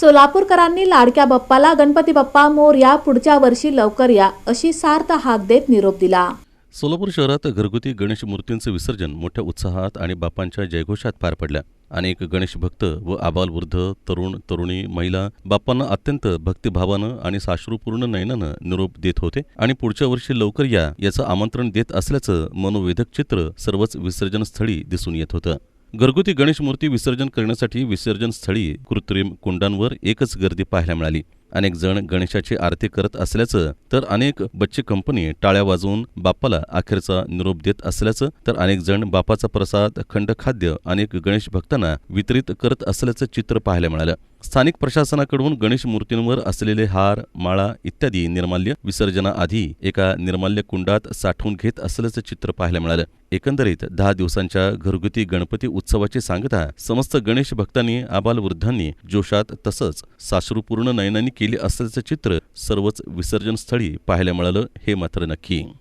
सोलापूरकरांनी लाडक्या बाप्पाला गणपती बाप्पा मोर या पुढच्या वर्षी लवकर या अशी सार्थ हाक देत निरोप दिला. सोलापूर शहरात घरगुती गणेश मूर्तींचं विसर्जन मोठ्या उत्साहात आणि बाप्पांच्या जयघोषात पार पडलं अनेक गणेश भक्त व आबालवृद्ध तरुण तरुणी महिला बाप्पांना अत्यंत भक्तिभावानं आणि साश्रूपूर्ण नयनानं निरोप देत होते आणि पुढच्या वर्षी लवकर या याचं आमंत्रण देत असल्याचं मनोवेधक चित्र सर्वच विसर्जन स्थळी दिसून येत होतं. घरगुती गणेश मूर्ती विसर्जन करण्यासाठी विसर्जन स्थळी कृत्रिम कुंडांवर एकच गर्दी पाहायला मिळाली. अनेक जण गणेशाची आरती करत असल्याचं तर अनेक बच्चे कंपनी टाळ्या वाजवून बाप्पाला अखेरचा निरोप देत असल्याचं तर अनेक जण बापाचा प्रसाद खंड खाद्य अनेक गणेश भक्तांना वितरित करत असल्याचं चित्र पाहायला मिळालं. स्थानिक प्रशासनाकडून गणेश मूर्तींवर असलेले हार माळा इत्यादी निर्माल्य विसर्जनाआधी एका निर्माल्य कुंडात साठवून घेत असल्याचं चित्र पाहायला मिळालं. एकंदरीत दहा दिवसांच्या घरगुती गणपती उत्सवाची सांगता समस्त गणेश भक्तांनी आबालवृद्धांनी जोशात तसंच साश्रूपूर्ण नयनांनी केली असल्याचं चित्र सर्वच विसर्जनस्थळी पाहायला मिळालं हे मात्र नक्की.